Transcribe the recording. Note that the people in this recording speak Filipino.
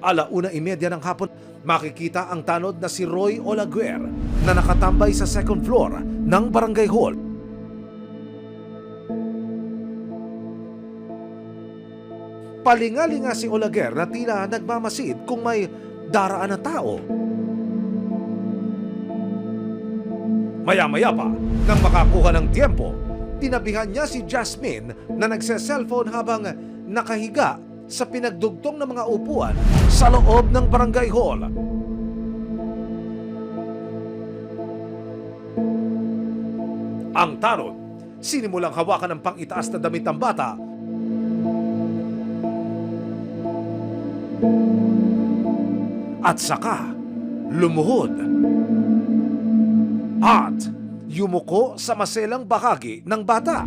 Alauna imedya ng hapon, makikita ang tanod na si Roy Olaguer na nakatambay sa second floor ng barangay hall. Palingalinga si Olaguer na tila nagmamasid kung may daraan na tao. Maya-maya pa, nang makakuha ng tiempo, tinabihan niya si Jasmine na nagse-cellphone habang nakahiga sa pinagdugtong ng mga upuan sa loob ng barangay hall. Ang tanod, sinimulang hawakan ng pang-itaas na damit ng bata at saka lumuhod at yumuko sa maselang bahagi ng bata.